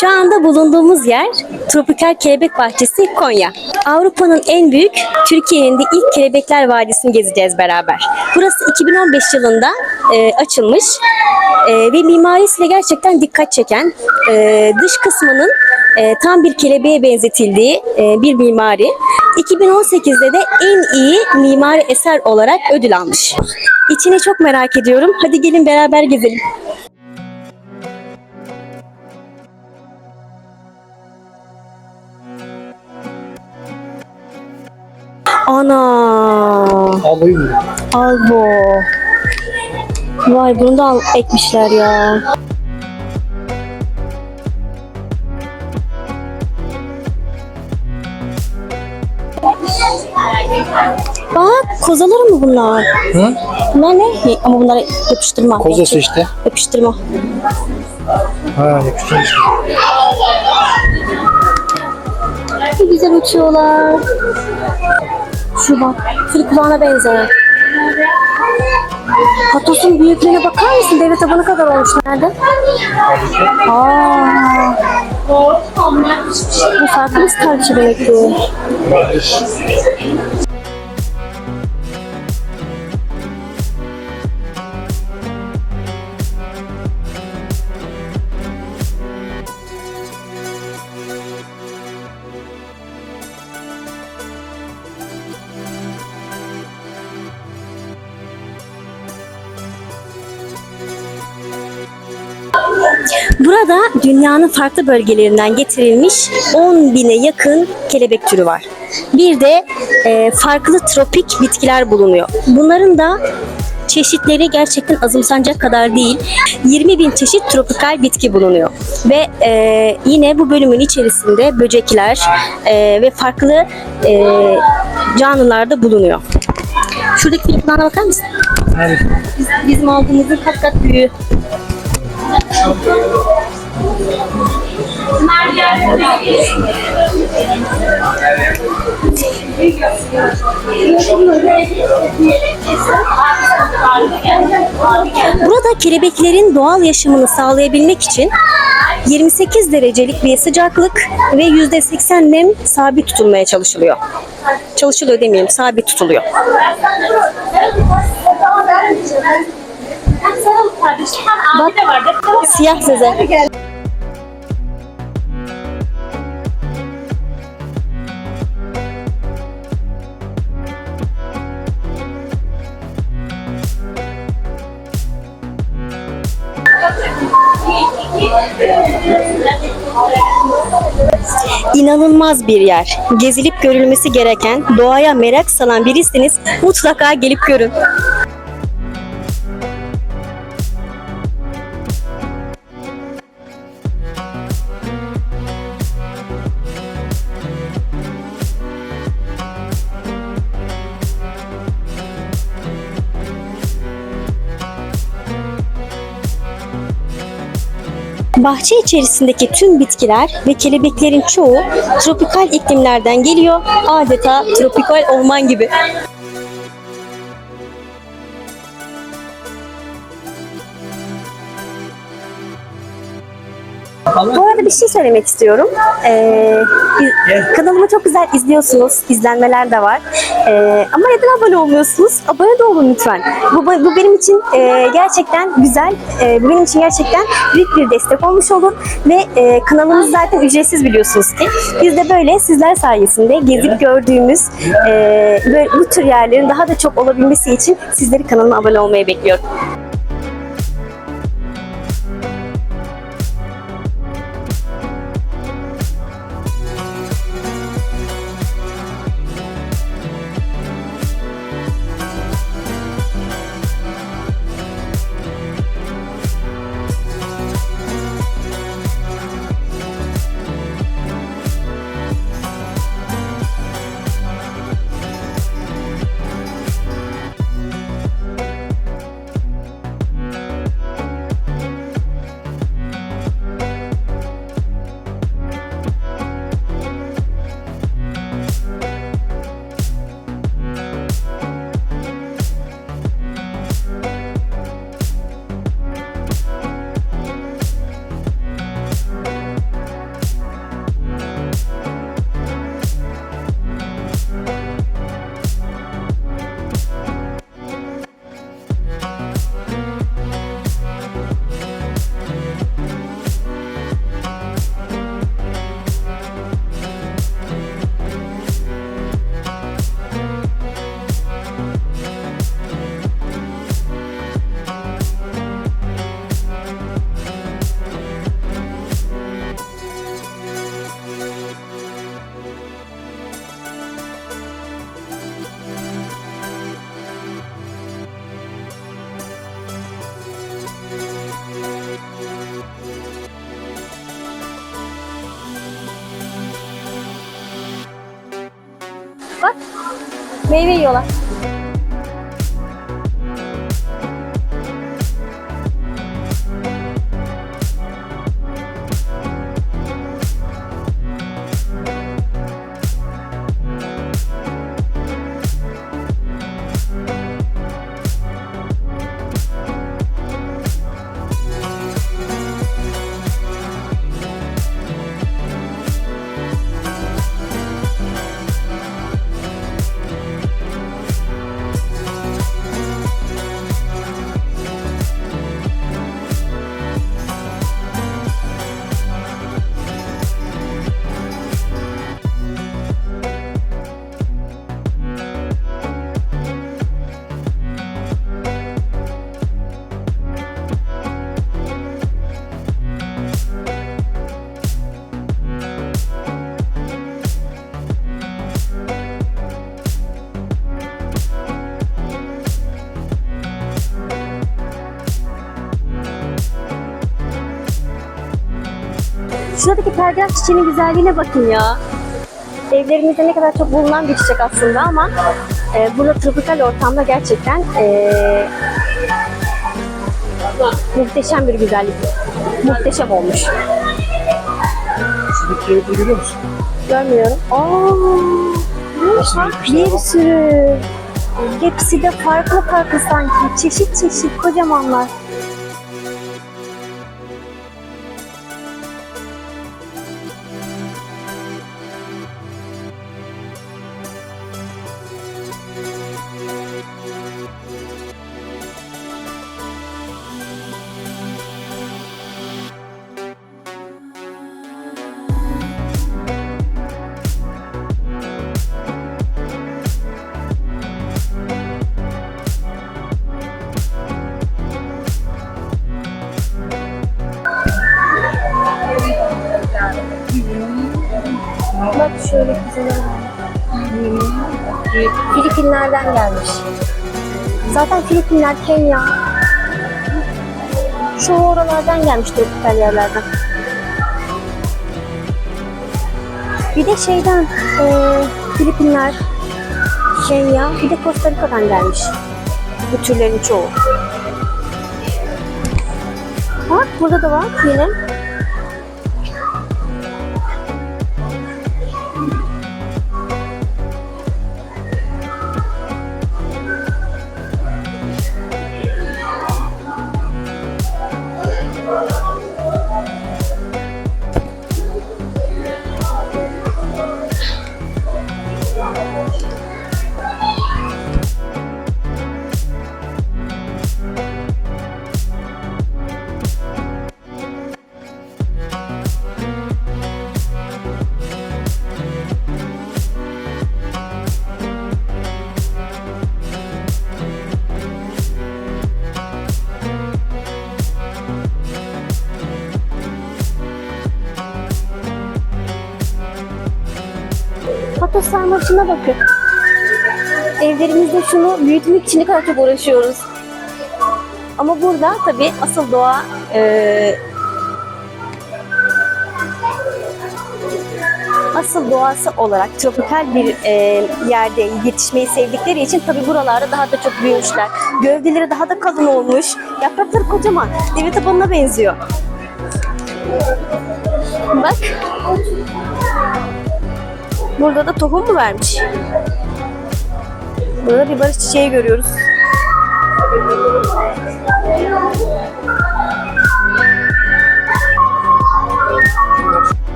Şu anda bulunduğumuz yer Tropikal Kelebek Bahçesi Konya. Avrupa'nın en büyük, Türkiye'nin de ilk Kelebekler Vadisi'ni gezeceğiz beraber. Burası 2015 yılında e, açılmış e, ve mimarisiyle gerçekten dikkat çeken e, dış kısmının e, tam bir kelebeğe benzetildiği e, bir mimari. 2018'de de en iyi mimari eser olarak ödül almış. İçini çok merak ediyorum. Hadi gelin beraber gezelim. Ana! Alayım mı? Albo. Vay bunu da al ekmişler ya. Bak kozaları mı bunlar? Hı? Bunlar ne? Ama bunlar yapıştırma. Kozası işte. Yapıştırma. Ha yapıştırmış. Ne güzel uçuyorlar. Şu bak. Fil kulağına benzer. Patos'un büyüklüğüne bakar mısın? Deve tabanı kadar olmuş. Nerede? Aa. Bu farklı bir star bir şey demek ki. Burada dünyanın farklı bölgelerinden getirilmiş 10 bine yakın kelebek türü var. Bir de e, farklı tropik bitkiler bulunuyor. Bunların da çeşitleri gerçekten azımsanacak kadar değil. 20 bin çeşit tropikal bitki bulunuyor. Ve e, yine bu bölümün içerisinde böcekler e, ve farklı e, canlılar da bulunuyor. Şuradaki filiplerine bakar mısın? Hadi. Bizim aldığımızın kat kat büyüğü. Burada kelebeklerin doğal yaşamını sağlayabilmek için 28 derecelik bir sıcaklık ve %80 nem sabit tutulmaya çalışılıyor. Çalışılıyor demeyeyim, sabit tutuluyor. Bak, siyah zeze. İnanılmaz bir yer. Gezilip görülmesi gereken, doğaya merak salan birisiniz mutlaka gelip görün. Bahçe içerisindeki tüm bitkiler ve kelebeklerin çoğu tropikal iklimlerden geliyor. Adeta tropikal orman gibi. Bu arada bir şey söylemek istiyorum. Ee, kanalımı çok güzel izliyorsunuz. İzlenmeler de var. Ee, ama neden abone olmuyorsunuz? Abone de olun lütfen. Bu, bu benim için e, gerçekten güzel. e, bu benim için gerçekten büyük bir destek olmuş olur. Ve e, kanalımız zaten ücretsiz biliyorsunuz ki. Biz de böyle sizler sayesinde gezip gördüğümüz e, böyle bu tür yerlerin daha da çok olabilmesi için sizleri kanalıma abone olmayı bekliyorum. Bak. Meyve yiyorlar. Şuradaki pergel çiçeğinin güzelliğine bakın ya. Evlerimizde ne kadar çok bulunan bir çiçek aslında ama e, burada tropikal ortamda gerçekten e, muhteşem bir güzellik. Muhteşem olmuş. Şuradaki kelebekleri görüyor musun? Görmüyorum. Aa, bir sürü. Hepsi de farklı farklı sanki. Çeşit çeşit kocamanlar. Filipinler'den gelmiş. Zaten Filipinler, Kenya. Şu oralardan gelmiş tropikal yerlerden. Bir de şeyden eee, Filipinler, Kenya, bir de Costa Rica'dan gelmiş. Bu türlerin çoğu. Bak burada da var yine. Sarmaşına bakın. Evlerimizde şunu büyütmek için ne kadar çok uğraşıyoruz. Ama burada tabii asıl doğa e, asıl doğası olarak tropikal bir e, yerde yetişmeyi sevdikleri için tabii buralarda daha da çok büyümüşler. Gövdeleri daha da kalın olmuş. Yaprakları kocaman. Deve tabanına benziyor. Bak. Burada da tohum mu vermiş? Burada bir barış çiçeği görüyoruz.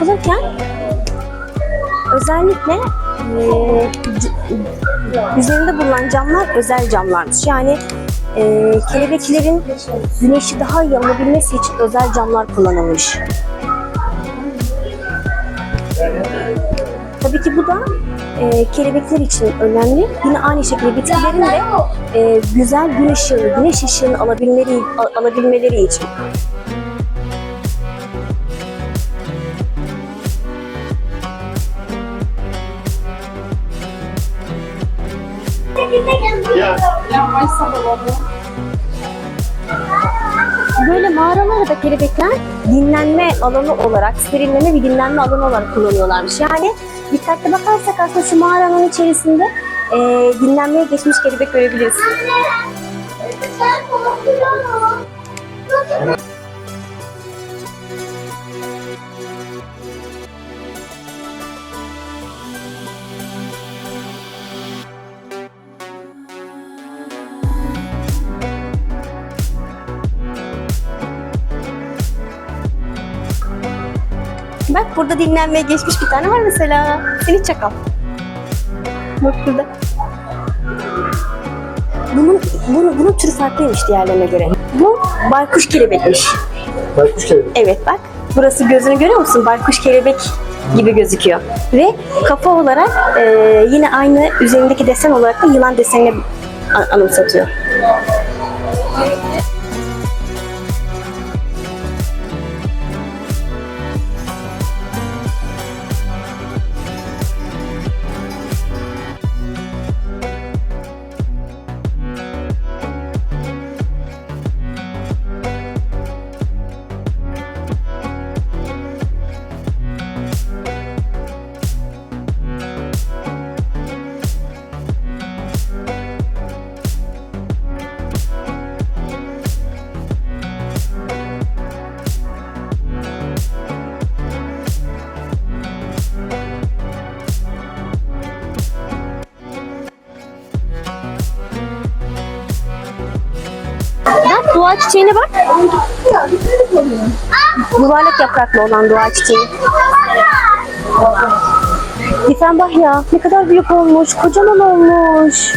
Burası yapılırken özellikle c- üzerinde bulunan camlar özel camlarmış. Yani eee, kelebeklerin güneşi daha iyi alabilmesi için özel camlar kullanılmış. Tabii ki bu da e, kelebekler için önemli. Yine aynı şekilde bitkilerin de e, güzel gün ışığını, güneş ışığını alabilmeleri, al- alabilmeleri için. Böyle mağaraları da kelebekler dinlenme alanı olarak, serinleme ve dinlenme alanı olarak kullanıyorlarmış. Yani dikkatli bakarsak aslında şu mağaranın içerisinde e, dinlenmeye geçmiş kelebek görebiliriz. Bak burada dinlenmeye geçmiş bir tane var mesela. Seni çakal. Bak burada. Bunun, bunun, bunun türü farklıymış diğerlerine göre. Bu baykuş kelebekmiş. Baykuş kelebek. Evet bak. Burası gözünü görüyor musun? Baykuş kelebek gibi gözüküyor. Ve kafa olarak e, yine aynı üzerindeki desen olarak da yılan desenini a- anımsatıyor. Dua çiçeğine bak. Yuvarlak yapraklı olan dua çiçeği. Difenbah ya ne kadar büyük olmuş, kocaman olmuş.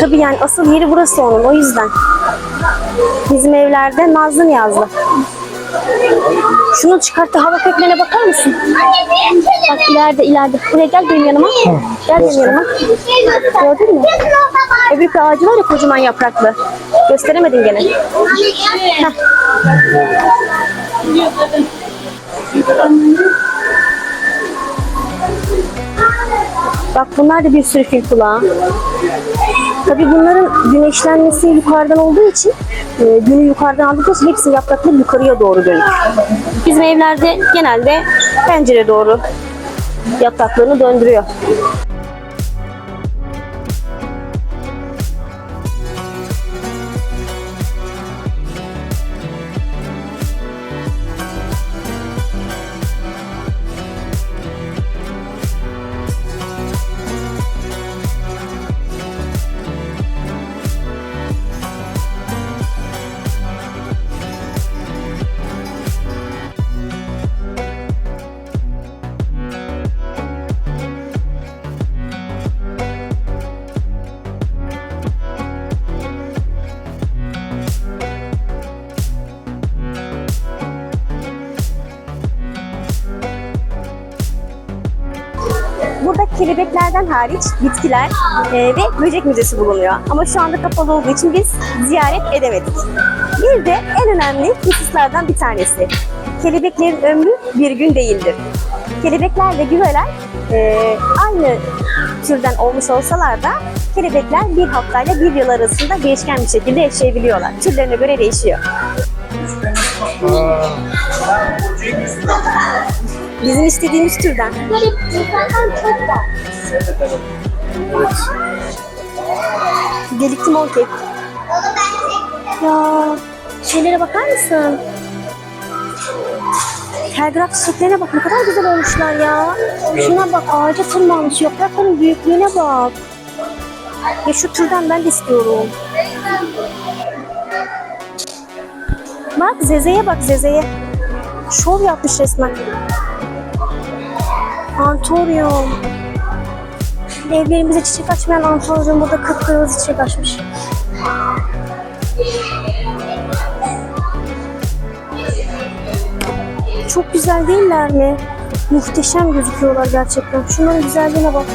Tabii yani asıl yeri burası onun o yüzden. Bizim evlerde Nazlı yazdı. Şunu çıkarttı hava köklerine bakar mısın? Bak ileride ileride. Buraya gel benim yanıma. Gel benim yanıma. Gördün mü? Öbür bir ağacı var ya kocaman yapraklı. Gösteremedin gene. Heh. Bak bunlar da bir sürü fil kulağı. Tabii bunların güneşlenmesi yukarıdan olduğu için, e, günü yukarıdan aldıkları için hepsi yaprakları yukarıya doğru dönük. Bizim evlerde genelde pencere doğru yapraklarını döndürüyor. Kelebeklerden hariç bitkiler e, ve böcek müzesi bulunuyor. Ama şu anda kapalı olduğu için biz ziyaret edemedik. Bir de en önemli hususlardan bir tanesi. Kelebeklerin ömrü bir gün değildir. Kelebekler ve güveler e, aynı türden olmuş olsalar da kelebekler bir haftayla bir yıl arasında değişken bir şekilde yaşayabiliyorlar. Türlerine göre değişiyor. Bizim istediğimiz türden. evet. Delikli monkey. Ya şeylere bakar mısın? Telgraf çiçeklerine bak ne kadar güzel olmuşlar ya. Şuna bak ağaca tırmanmış yaprakların büyüklüğüne bak. Ya şu türden ben de istiyorum. Bak Zeze'ye bak Zeze'ye. Şov yapmış resmen. Antorium. Evlerimize çiçek açmayan antorium burada kıpkırmızı çiçek açmış. Çok güzel değiller mi? Muhteşem gözüküyorlar gerçekten. Şunların güzelliğine bak.